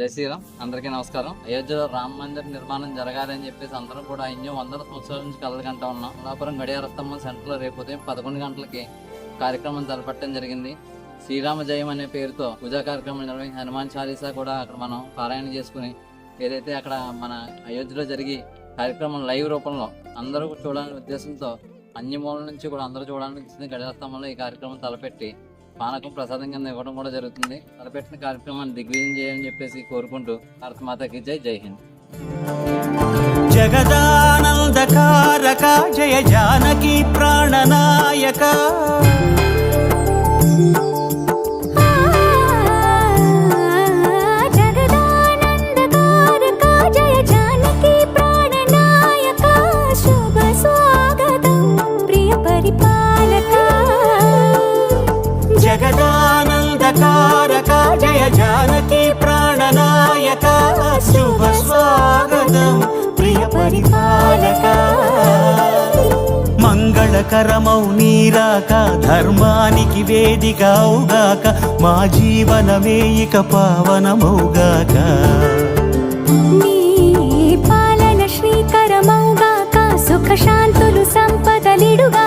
జై శ్రీరామ్. అందరికీ నమస్కారం. అయోధ్యలో రామ మందిర్ నిర్మాణం జరగాలని చెప్పేసి అందరం కూడా ఎన్నో వందల సంవత్సరాల నుంచి కలలుగంటా ఉన్నాం. అమలాపురం గడియార స్తంభం సెంటర్లో రేపు ఉదయం పదకొండు గంటలకి కార్యక్రమం తలపెట్టడం జరిగింది. శ్రీరామ జయం అనే పేరుతో పూజా కార్యక్రమం నిర్వహించి హనుమాన్ చాలీసా కూడా అక్కడ మనం పారాయణ చేసుకుని ఏదైతే అక్కడ మన అయోధ్యలో జరిగి కార్యక్రమం లైవ్ రూపంలో అందరూ చూడాలనే ఉద్దేశంతో అన్ని మూల నుంచి కూడా అందరూ చూడాలని గడియార స్తంభంలో ఈ కార్యక్రమం తలపెట్టి పానకం ప్రసాదం కింద ఇవ్వడం కూడా జరుగుతుంది. తలపెట్టిన కార్యక్రమాన్ని దిగ్విజయం చేయాలని చెప్పేసి కోరుకుంటూ భారత మాతకి జై జై హింద్. జగదానందకారక జయ జానకి ప్రాణనాయక. జగదానందకారక జయ జానకి ప్రాణనాయక శుభ స్వాగతం ప్రియ పరిపాలక. మంగళకరమౌ నీరాక ధర్మానికి వేదిక అవుగాక మా జీవనమే ఇక పావనమౌగాక. పాలన శ్రీకరమౌగాక సుఖ శాంతులు సంపదలిడుగా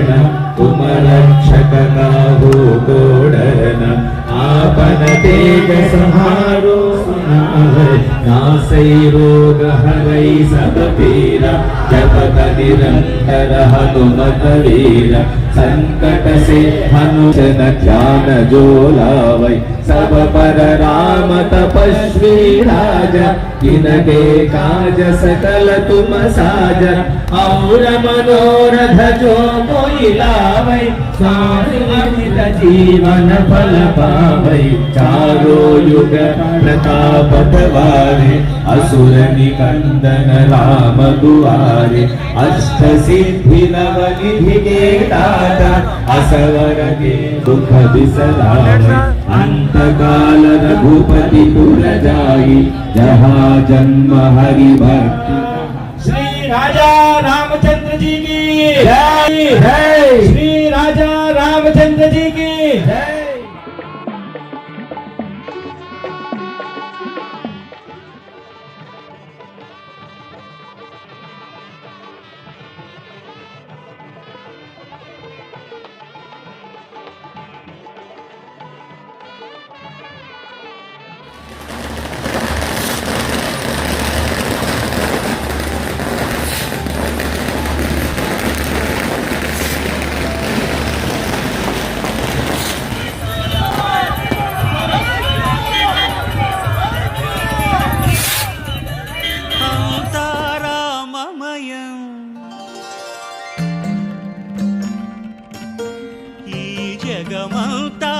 ಶರಣ ತುಮರಕ್ಷಕಾಹೋ ಕೋಡರನ ಆಪನ ತೇಜ ಸಂಹಾರೋ ನಾಸೈ ರೋಗ ಹರೈ ಸದ ವೀರ ಜಪಕ ನಿರಂತರ ಹನುಮತ ವೀರ సంకట సిద్ధనుజన జ్ఞాన జోలావై సభ పర రామ తపస్వీ రాజ ఇనకే కాజ సకల తుమ సాజ ఔర మనోరథ జో కోయిలావై స్వామిత జీవన ఫల పావై చారో యుగ ప్రతాప తవారే అసుర నికందన రామ దువారే అష్ట సిద్ధి నవ నిధి గేటా ದಾತ ಅಸವರಗೆ ದುಃಖ ಬಿಸಲಾರೆ ಅಂತಕಾಲ ರಘುಪತಿ ಪುರಜಾಯಿ ಜಹಾ ಜನ್ಮ ಹರಿ ಭಕ್ತಿ श्री राजा रामचंद्र जी की जय श्री राजा रामचंद्र जी की जय cama alta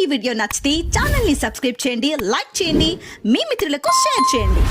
ఈ వీడియో నచ్చితే ఛానల్ని సబ్స్క్రైబ్ చేయండి లైక్ చేయండి మీ మిత్రులకు షేర్ చేయండి.